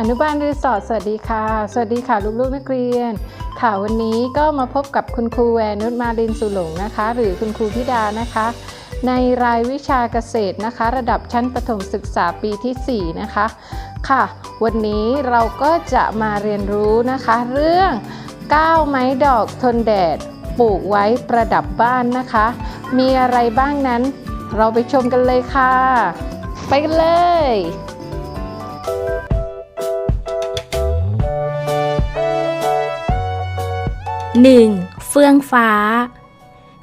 อนุบาลรีสอร์ทสวัสดีค่ะ สวัสดีค่ะลูกๆนักเรียน ค่ะวันนี้ก็มาพบกับคุณครูแวนุชมารินสุหลงนะคะ หรือคุณครูพิดานะคะ ในรายวิชาเกษตรนะคะ ระดับชั้นประถมศึกษาปีที่ 4 นะคะ ค่ะ วันนี้เราก็จะมาเรียนรู้นะคะ เรื่องก้าวไม้ดอกทนแดดปลูกไว้ประดับบ้านนะคะ มีอะไรบ้างนั้น เราไปชมกันเลยค่ะ ไปกันเลย 1. เฟื่องฟ้า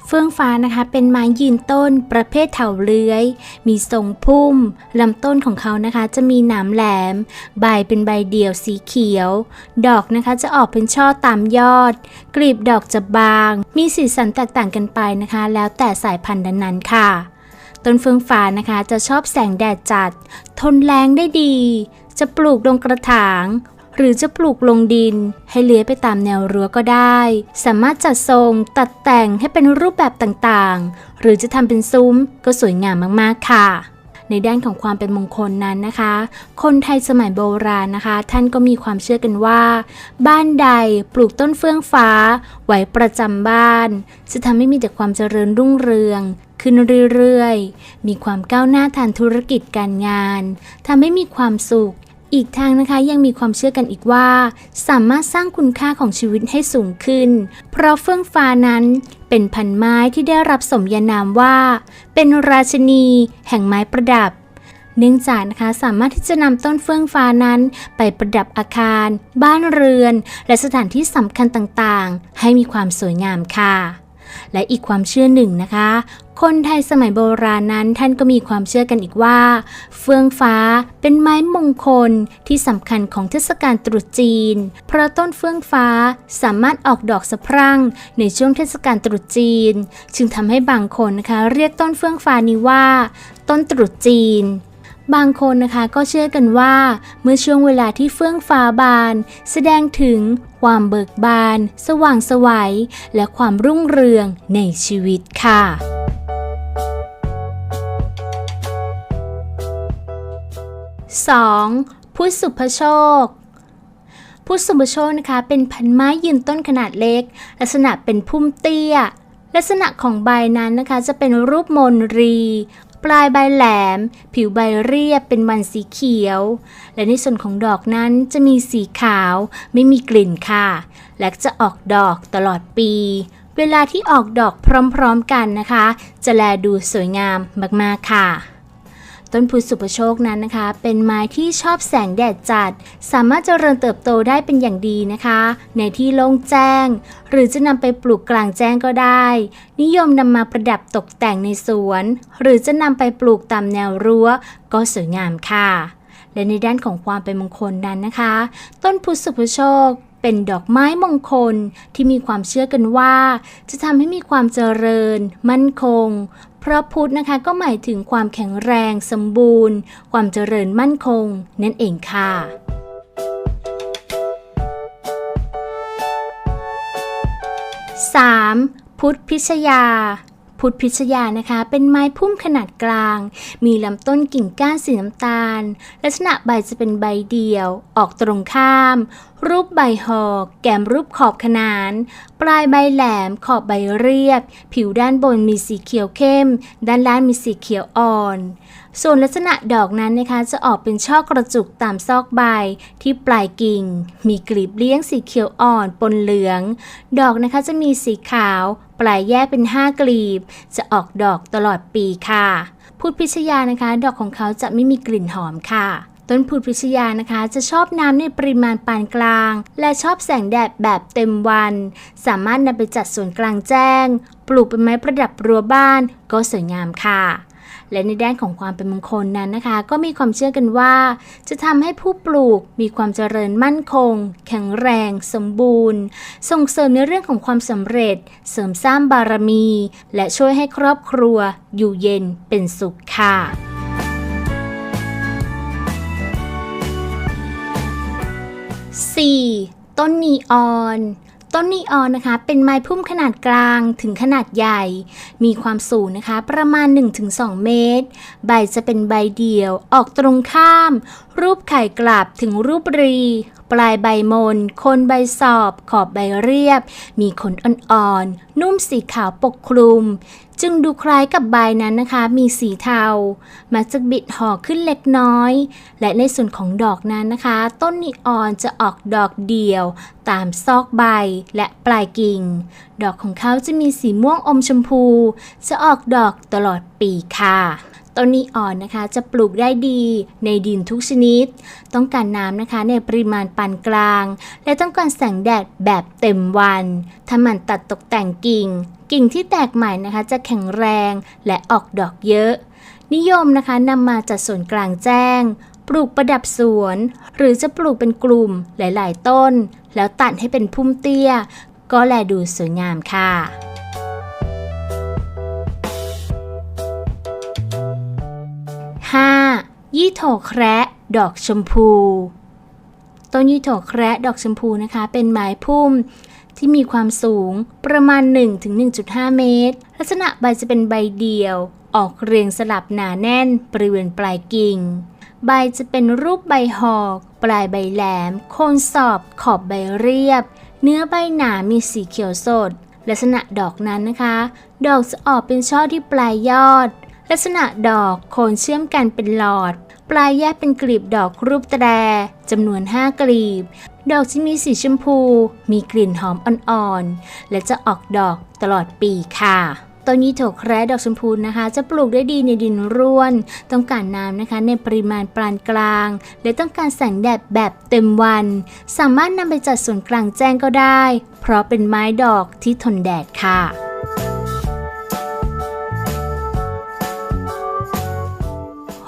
เฟื่องฟ้านะคะเป็นไม้ยืนต้นประเภทเถาเลื้อย มีทรงพุ่มลำต้นของเขานะคะ จะมีหนามแหลม ใบเป็นใบเดี่ยวสีเขียว ดอกนะคะจะออกเป็นช่อตามยอด กลีบดอกจะบาง มีสีสันแตกต่างกันไปนะคะ แล้วแต่สายพันธุ์นั้นๆค่ะ ต้นเฟื่องฟ้านะคะจะชอบแสงแดดจัด ทนแรงได้ดี จะปลูกลงกระถาง หรือจะปลูกลงดิน ให้เลื้อยไปตามแนวรั้วก็ได้ สามารถจัดทรงตัดแต่งให้เป็นรูปแบบต่างๆ หรือจะทำเป็นซุ้มก็สวยงามมากๆค่ะในด้านของความเป็นมงคลนั้นนะคะ คนไทยสมัยโบราณนะคะ ท่านก็มีความเชื่อกันว่า บ้านใดปลูกต้นเฟื่องฟ้า ไว้ประจำบ้าน จะทำให้มีแต่ความเจริญรุ่งเรือง ขึ้นเรื่อยๆ มีความก้าวหน้าทางธุรกิจการงานทำให้มีความสุข อีกทางนะคะยังมีความเชื่อกันอีกว่า สามารถสร้างคุณค่าของชีวิตให้สูงขึ้น เพราะเฟื่องฟ้านั้นเป็นพันไม้ที่ได้รับสมญานามว่า เป็นราชนีแห่งไม้ประดับ เนื่องจากนะคะสามารถที่จะนำต้นเฟื่องฟ้านั้น ไปประดับอาคาร บ้านเรือน และสถานที่สำคัญต่างๆ ให้มีความสวยงามค่ะ และอีกความเชื่อหนึ่งนะคะ คนไทยสมัยโบราณนั้นท่านก็มีความเชื่อกันอีกว่า เฟื่องฟ้าเป็นไม้มงคลที่สำคัญของเทศกาลตรุษจีน เพราะต้นเฟื่องฟ้าสามารถออกดอกสะพรั่งในช่วงเทศกาลตรุษจีน จึงทำให้บางคนนะคะ เรียกต้นเฟื่องฟ้านี้ว่า ต้นตรุษจีน บางคนนะคะก็เชื่อกันว่า เมื่อช่วงเวลาที่เฟื่องฟ้าบาน แสดงถึงความเบิกบาน สว่างสวัย และความรุ่งเรืองในชีวิตค่ะ 2. พุทธสุภโชคพุทธสุภโชคนะคะ เป็นพันไม้ยืนต้นขนาดเล็ก ลักษณะเป็นพุ่มเตี้ย ลักษณะของใบนั้นนะคะ จะเป็นรูปมนรี ปลายใบแหลม ผิวใบเรียบเป็นมันสีเขียว และในส่วนของดอกนั้นจะมีสีขาวไม่มีกลิ่นค่ะ และจะออกดอกตลอดปี เวลาที่ออกดอกพร้อมๆกันนะคะ จะแลดูสวยงามมากๆค่ะ ต้นพุทธสุภโชคนั้นนะคะ เป็นไม้ที่ชอบแสงแดดจัด สามารถเจริญเติบโตได้เป็นอย่างดีนะคะ ในที่โล่งแจ้ง หรือจะนำไปปลูกกลางแจ้งก็ได้ นิยมนำมาประดับตกแต่งในสวน หรือจะนำไปปลูกตามแนวรั้ว ก็สวยงามค่ะ และในด้านของความเป็นมงคลนั้นนะคะ ต้นพุทธสุภโชคเป็นดอกไม้มงคลที่มีความเชื่อกันว่า จะทำให้มีความเจริญ มั่นคง พราะพุทธนะคะก็หมายถึงความแข็งแรง สมบูรณ์ ความเจริญมั่นคง นั่นเองค่ะ 3. พุทธพิชยา พุทธพิชยานะคะ เป็นไม้พุ่มขนาดกลาง มีลำต้นกิ่งก้านสีน้ำตาล ลักษณะใบจะเป็นใบเดี่ยว ออกตรงข้าม รูปใบหอกแก้มรูปขอบขนาน ปลายใบแหลมขอบใบเรียบ ผิวด้านบนมีสีเขียวเข้ม ด้านล่างมีสีเขียวอ่อน ส่วนลักษณะดอกนั้นนะคะ จะออกเป็นช่อกระจุกตามซอกใบที่ปลายกิ่ง มีกลีบเลี้ยงสีเขียวอ่อนปนเหลือง ดอกนะคะจะมีสีขาว ปลายแยกเป็น 5 กลีบ จะออกดอกตลอดปีค่ะ พุทธพิชยานะคะ ดอกของเขาจะไม่มีกลิ่นหอมค่ะ ต้นพุทธพิชยานะคะ จะชอบน้ำในปริมาณปานกลาง และชอบแสงแดดแบบเต็มวัน สามารถนำไปจัดสวนกลางแจ้ง ปลูกเป็นไม้ประดับรั้วบ้านก็สวยงามค่ะและในด้านของความเป็นมงคลนั้นนะคะ ก็มีความเชื่อกันว่า จะทำให้ผู้ปลูกมีความเจริญมั่นคง แข็งแรง สมบูรณ์ ส่งเสริมในเรื่องของความสำเร็จ เสริมสร้างบารมี และช่วยให้ครอบครัวอยู่เย็นเป็นสุขค่ะ 4. ต้นนีออน ต้นนีออนนะคะ เป็นไม้พุ่มขนาดกลางถึงขนาดใหญ่ มีความสูงนะคะ ประมาณ 1-2 เมตร ใบจะเป็นใบเดี่ยว ออกตรงข้าม รูปไข่กลับถึงรูปรี ปลายใบมนโคนใบสอบ ขอบใบเรียบ มีขนอ่อนๆ นุ่มสีขาวปกคลุม จึงดูคล้ายกับใบนั้นนะคะ มีสีเทา มักจะบิดห่อขึ้นเล็กน้อย และในส่วนของดอกนั้นนะคะ ต้นนีออนจะออกดอกเดี่ยว ตามซอกใบและปลายกิ่ง ดอกของเขาจะมีสีม่วงอมชมพู จะออกดอกตลอดปีค่ะ ต้นนีออนนะคะจะปลูกได้ดีในดินทุกชนิด ต้องการน้ำนะคะในปริมาณปานกลาง และต้องการแสงแดดแบบเต็มวัน ถ้ามันตัดตกแต่งกิ่ง กิ่งที่แตกใหม่นะคะจะแข็งแรงและออกดอกเยอะ นิยมนะคะนำมาจัดสวนกลางแจ้ง ปลูกประดับสวน หรือจะปลูกเป็นกลุ่มหลาย ๆ ต้น แล้วตัดให้เป็นพุ่มเตี้ย ก็แลดูสวยงามค่ะ ยี่โถแคระดอกชมพู ต้นยี่โถแคระดอกชมพูนะคะ เป็นไม้พุ่มที่มีความสูงประมาณ 1-1.5 เมตร ลักษณะใบจะเป็นใบเดี่ยว ออกเรียงสลับหนาแน่นบริเวณปลายกิ่ง ใบจะเป็นรูปใบหอก ปลายใบแหลม โคนสอบ ขอบใบเรียบ เนื้อใบหนามีสีเขียวสด ลักษณะดอกนั้นนะคะ ดอกจะออกเป็นช่อที่ปลายยอด ลักษณะดอกโคนเชื่อมกันเป็นหลอด ปลายแยกเป็นกลีบดอกรูปแตรจำนวน 5 กลีบ ดอกจะมีสีชมพู มีกลิ่นหอมอ่อนๆ และจะออกดอกตลอดปีค่ะต้นยีโถแคระดอกชมพูนะคะ จะปลูกได้ดีในดินร่วน ต้องการน้ำนะคะในปริมาณปานกลาง และต้องการแสงแดดแบบเต็มวัน สามารถนำไปจัดสวนกลางแจ้งก็ได้ เพราะเป็นไม้ดอกที่ทนแดดค่ะ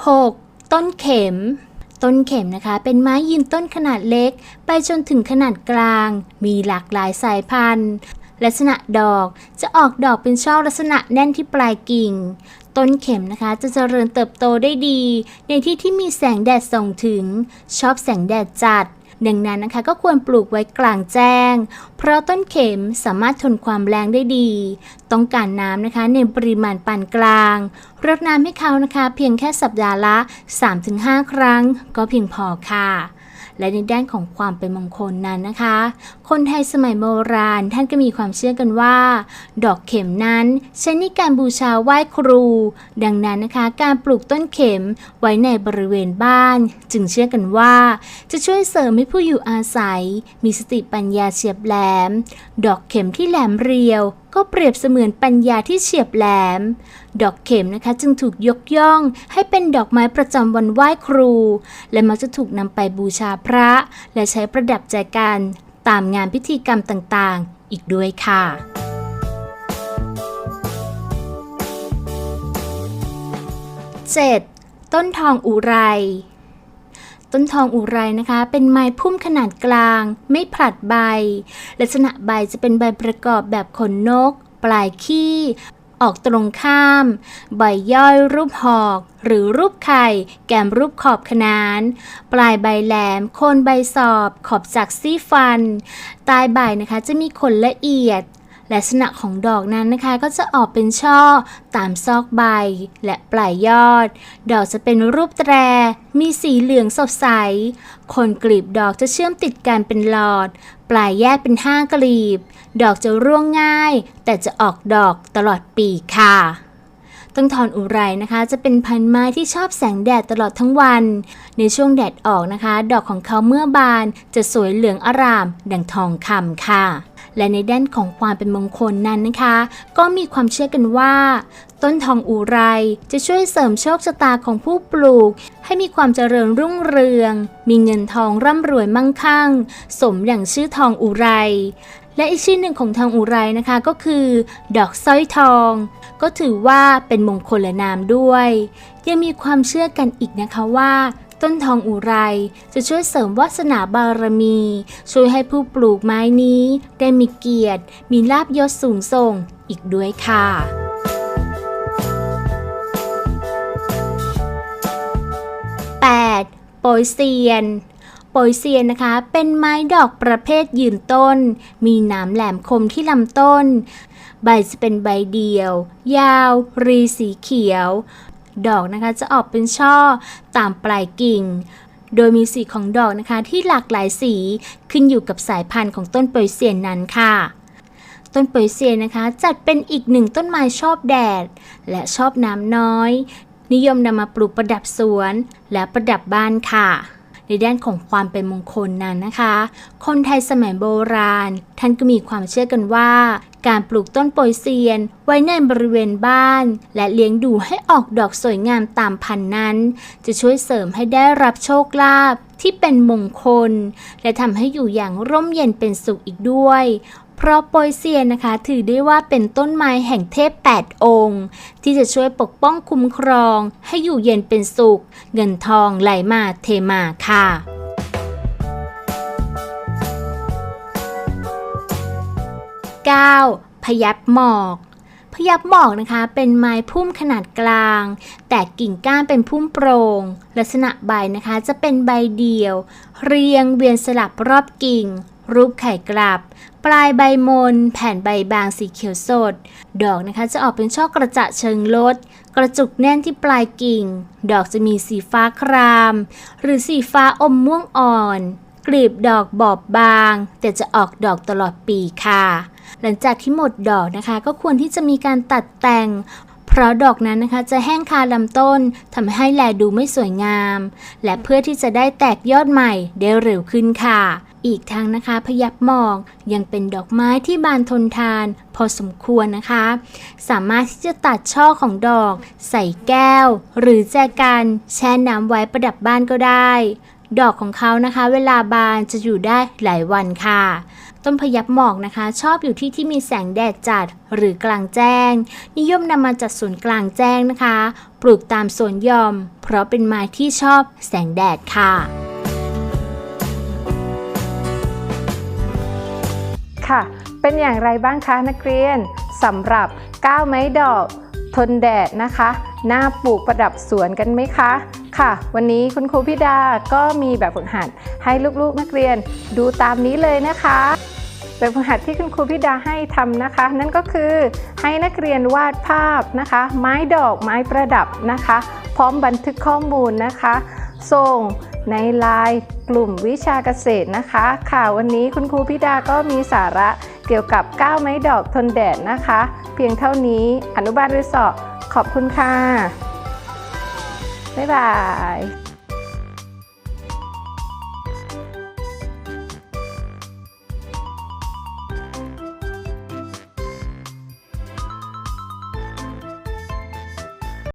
6. ต้นเข็ม ต้นเข็มนะคะ เป็นไม้ยืนต้นขนาดเล็ก ไปจนถึงขนาดกลาง มีหลากหลายสายพันธุ์ ลักษณะดอกจะออกดอกเป็นช่อลักษณะแน่นที่ปลายกิ่ง ต้นเข็มนะคะจะเจริญเติบโตได้ดี ในที่ที่มีแสงแดดส่องถึง ชอบแสงแดดจัด ดังนั้นนะคะก็ควรปลูกไว้กลางแจ้ง เพราะต้นเข็มสามารถทนความแรงได้ดี ต้องการน้ำนะคะในปริมาณปานกลางรดน้ำให้เขานะคะ เพียงแค่สัปดาห์ละ 3-5 ครั้ง ก็เพียงพอค่ะ และในด้านของความเป็นมงคลนั้นนะคะ คนไทยสมัยโบราณท่านก็มีความเชื่อกันว่า ดอกเข็มนั้นใช้ในการบูชาไหว้ครู ดังนั้นนะคะ การปลูกต้นเข็มไว้ในบริเวณบ้าน จึงเชื่อกันว่า จะช่วยเสริมให้ผู้อยู่อาศัย มีสติปัญญาเฉียบแหลม ดอกเข็มที่แหลมเรียว ก็เปรียบเสมือนปัญญาที่เฉียบแหลม ดอกเข็มนะคะจึงถูกยกย่องให้เป็นดอกไม้ประจำวันไหว้ครู และมักจะถูกนำไปบูชาพระ และใช้ประดับใจกันตามงานพิธีกรรมต่างๆ อีกด้วยค่ะ 7. ต้นทองอุไร ต้นทองอุไรนะคะ เป็นไม้พุ่มขนาดกลาง ไม่ผลัดใบ ลักษณะใบจะเป็นใบประกอบแบบขนนก ปลายขี้ ออกตรงข้าม ใบย่อยรูปหอก หรือรูปไข่ แกมรูปขอบขนาน ปลายใบแหลม โคนใบสอบ ขอบจักซี่ฟันใต้ใบนะคะจะมีขนละเอียด ลักษณะของดอกนั้นนะคะก็จะออกเป็นช่อตามซอกใบ และปลายยอด ดอกจะเป็นรูปแตร มีสีเหลืองสดใสคนกลีบดอกจะเชื่อมติดกันเป็นหลอด ปลายแยกเป็นห้ากลีบ ดอกจะร่วงง่าย แต่จะออกดอกตลอดปีค่ะต้นทอนอุไรนะคะ จะเป็นพันธุ์ไม้ที่ชอบแสงแดดตลอดทั้งวัน ในช่วงแดดออกนะคะ ดอกของเขาเมื่อบานจะสวยเหลืองอร่าม ดังทองคำค่ะ และในด้านของความเป็นมงคลนั้นนะคะ ก็มีความเชื่อกันว่า ต้นทองอุไรจะช่วยเสริมโชคชะตาของผู้ปลูก ให้มีความเจริญรุ่งเรือง มีเงินทองร่ำรวยมั่งคั่ง สมอย่างชื่อทองอุไรและอีกชื่อหนึ่งของทองอุไรนะคะก็คือ ดอกสร้อยทอง ก็ถือว่าเป็นมงคลนามด้วย ยังมีความเชื่อกันอีกนะคะว่า ต้นทองอุไรจะช่วยเสริมวาสนาบารมี ช่วยให้ผู้ปลูกไม้นี้ ได้มีเกียรติ มีลาบยศสูงส่งอีกด้วยค่ะ 8. โปยเซียนปปยเซียนนะคะเป็นไม้ดอกประเภทยืนต้น มีหนามแหลมคมที่ลำต้น ใบจะเป็นใบเดียว ยาว รีสีเขียว ดอกนะคะจะออกเป็นช่อตามปลายกิ่ง โดยมีสีของดอกนะคะที่หลากหลายสีขึ้นอยู่กับสายพันธุ์ของต้นเปยเซียนนั้นค่ะต้นเปยเซียนนะคะ จัดเป็นอีกหนึ่งต้นไม้ชอบแดด และชอบน้ำน้อย นิยมนำมาปลูกประดับสวน และประดับบ้านค่ะ ในด้านของความเป็นมงคลนั้นนะคะ คนไทยสมัยโบราณ ท่านก็มีความเชื่อกันว่า การปลูกต้นโปยเซียน ไว้ในบริเวณบ้าน และเลี้ยงดูให้ออกดอกสวยงามตามพันธุ์นั้น จะช่วยเสริมให้ได้รับโชคลาภที่เป็นมงคล และทำให้อยู่อย่างร่มเย็นเป็นสุขอีกด้วย เพราะโปยเซียนนะคะ ถือได้ว่าเป็นต้นไม้แห่งเทพ 8 องค์ ที่จะช่วยปกป้องคุ้มครอง ให้อยู่เย็นเป็นสุข เงินทองไหลมาเทมาค่ะ 9. พยับหมอกพยับหมอกนะคะ เป็นไม้พุ่มขนาดกลาง แต่กิ่งก้านเป็นพุ่มโปร่งลักษณะใบนะคะจะเป็นใบเดียว เรียงเวียนสลับรอบกิ่ง รูปไข่กลับ ปลายใบมน แผ่นใบบางสีเขียวสด ดอกนะคะจะออกเป็นช่อกระจะเชิงลด กระจุกแน่นที่ปลายกิ่ง ดอกจะมีสีฟ้าคราม หรือสีฟ้าอมม่วงอ่อนกลีบดอกบอบบาง แต่จะออกดอกตลอดปีค่ะ หลังจากที่หมดดอกนะคะ ก็ควรที่จะมีการตัดแต่ง เพราะดอกนั้นนะคะจะแห้งคาลำต้นทำให้แลดูไม่สวยงาม และเพื่อที่จะได้แตกยอดใหม่ได้เร็วขึ้นค่ะ อีกทั้งนะคะพยับหมอกยังเป็นดอกไม้ที่บานทนทาน พอสมควรนะคะ สามารถที่จะตัดช่อของดอก ใส่แก้ว หรือแจกันแช่น้ำไว้ประดับบ้านก็ได้ ดอกของเขานะคะ เวลาบานจะอยู่ได้หลายวันค่ะต้นพยับหมอกนะคะ ชอบอยู่ที่ที่มีแสงแดดจัดหรือกลางแจ้ง นิยมนำมาจัดสวนกลางแจ้งนะคะ ปลูกตามสวนยอม เพราะเป็นไม้ที่ชอบแสงแดดค่ะ ค่ะ เป็นอย่างไรบ้างคะนักเรียนสำหรับ9ไม้ดอกทนแดดนะคะ หน้าปลูกประดับสวนกันไหมคะ ค่ะ วันนี้คุณครูพิดาก็มีแบบฝึกหัดให้ลูกๆนักเรียนดูตามนี้เลยนะคะแบบฝึกหัดที่คุณครูพิดาให้ทำนะคะ นั่นก็คือให้นักเรียนวาดภาพนะคะ ไม้ดอกไม้ประดับนะคะ พร้อมบันทึกข้อมูลนะคะ ส่ง ในไลน์กลุ่มวิชาเกษตรนะคะ ค่ะวันนี้คุณครูพิดาก็มีสาระเกี่ยวกับก้าวไม้ดอกทนแดดนะคะ เพียงเท่านี้อนุบาลรีสอร์ทขอบคุณค่ะ บ๊ายบาย